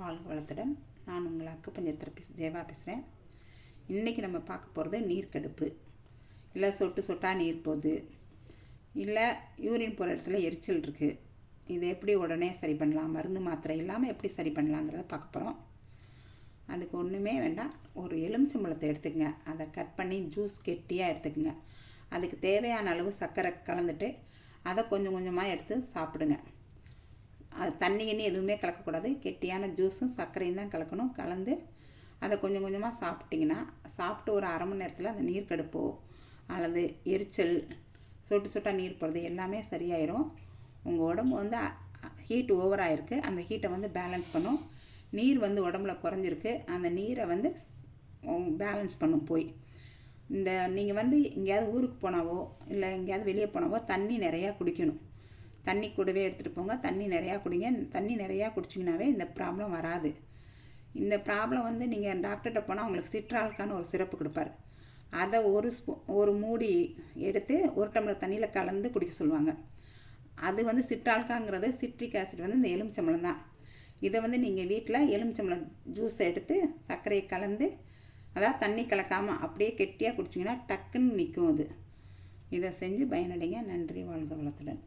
வாழ்க வளத்துடன். நான் உங்கள் அக்குப்பஞ்சர் தேவா பேசுகிறேன் இன்றைக்கி நம்ம பார்க்க போகிறது நீர்க்கடுப்பு. இல்லை சொட்டு சொட்டாக நீர் போகுது இல்லை யூரின் போகிற இடத்துல எரிச்சல் இருக்குது இதை எப்படி உடனே சரி பண்ணலாம்? மருந்து மாத்திரை இல்லாமல் எப்படி சரி பண்ணலாங்கிறத பார்க்க போகிறோம் அதுக்கு ஒன்றுமே வேண்டாம். ஒரு எலுமிச்சம்பழத்தை எடுத்துக்கங்க. அதை கட் பண்ணி ஜூஸ் கெட்டியாக எடுத்துக்கங்க. அதுக்கு தேவையான அளவு சர்க்கரை கலந்துட்டு அதை கொஞ்சம் கொஞ்சமாக எடுத்து சாப்பிடுங்க. அது தண்ணி கிண்ணி எதுவுமே கலக்கக்கூடாது. கெட்டியான ஜூஸும் சர்க்கரையும் தான் கலக்கணும். கலந்து அதை கொஞ்சம் கொஞ்சமாக சாப்பிட்டிங்கன்னா சாப்பிட்டு ஒரு அரை மணி நேரத்தில் அந்த நீர் கடுப்போ அல்லது எரிச்சல் சொட்டு சொட்டாக நீர் போகிறது எல்லாமே சரியாயிரும். உங்கள் உடம்பு வந்து ஹீட் ஓவர் ஆகிருக்கு அந்த ஹீட்டை வந்து பேலன்ஸ் பண்ணும். நீர் வந்து உடம்புல குறைஞ்சிருக்கு. அந்த நீரை வந்து பேலன்ஸ் பண்ணும் போய். இந்த நீங்கள் வந்து எங்கேயாவது ஊருக்கு போனாவோ இல்லை எங்கேயாவது வெளியே போனாவோ தண்ணி நிறையா குடிக்கணும். தண்ணி கூடவே எடுத்துகிட்டு போங்க. தண்ணி நிறையா குடிங்க. தண்ணி நிறையா குடிச்சிங்கனாவே இந்த ப்ராப்ளம் வராது. இந்த ப்ராப்ளம் வந்து நீங்கள் டாக்டர்கிட்ட போனால் உங்களுக்கு சிட்ரால்கான்னு ஒரு சிறப்பு கொடுப்பாரு. அதை ஒரு ஸ்பூ ஒரு மூடி எடுத்து ஒரு டம்ளர் தண்ணியில் கலந்து குடிக்க சொல்லுவாங்க. அது வந்து சிட்ரால்காங்கிறது சிட்ரிக் ஆசிட் வந்து இந்த எலுமிச்சம்பழம் தான். இதை வந்து நீங்கள் வீட்டில் எலுமிச்சம்பழம் ஜூஸ் எடுத்து சர்க்கரையை கலந்து அதாவது தண்ணி கலக்காமல் அப்படியே கெட்டியாக குடிச்சிங்கன்னா டக்குன்னு நிற்கும் அது. இதை செஞ்சு பயனடைங்க. நன்றி. வாழ்க வளத்துடன்.